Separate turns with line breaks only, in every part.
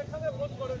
এখানে ভোট
করেন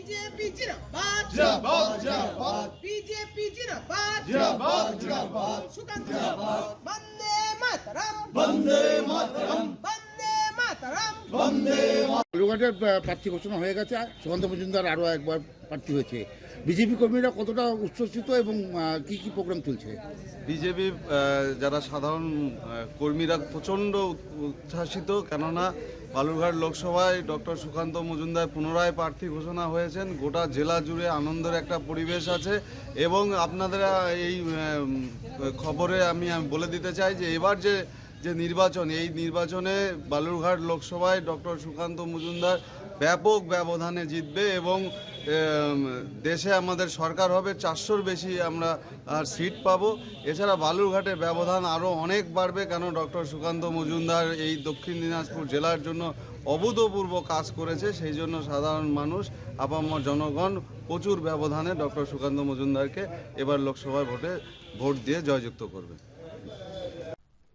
জিন্দাবাদ
জিন্দাবাদ, জিন্দাবাদ।
বিজেপি জিন্দাবাদ
জিন্দাবাদ, জিন্দাবাদ।
সুকান্ত বন্দে মাতরম
বালুরঘাটের প্রার্থী ঘোষণা হয়ে গেছে। সুকান্ত মজুমদার আরও একবার প্রার্থী হয়েছে। বিজেপি কর্মীরা কতটা উচ্ছ্বসিত এবং কি কি প্রোগ্রাম চলছে?
বিজেপি যারা সাধারণ কর্মীরা প্রচণ্ড উচ্ছ্বাসিত, কেননা বালুরঘাট লোকসভায় ডক্টর সুকান্ত মজুমদার পুনরায় প্রার্থী ঘোষণা হয়েছেন। গোটা জেলা জুড়ে আনন্দের একটা পরিবেশ আছে। এবং আপনাদের এই খবরে আমি বলে দিতে চাই যে, এবার যে যে নির্বাচন, এই নির্বাচনে বালুরঘাট লোকসভায় ডক্টর সুকান্ত মজুমদার ব্যাপক ব্যবধানে জিতবে এবং দেশে আমাদের সরকার হবে, চারশোর বেশি আমরা আর সিট পাবো। এছাড়া বালুরঘাটের ব্যবধান আরও অনেক বাড়বে, কেন ডক্টর সুকান্ত মজুমদার এই দক্ষিণ দিনাজপুর জেলার জন্য অভূতপূর্ব কাজ করেছে, সেই জন্য সাধারণ মানুষ, আপামর জনগণ প্রচুর ব্যবধানে ডক্টর সুকান্ত মজুমদারকে এবার লোকসভার ভোটে ভোট দিয়ে জয়যুক্ত করবে।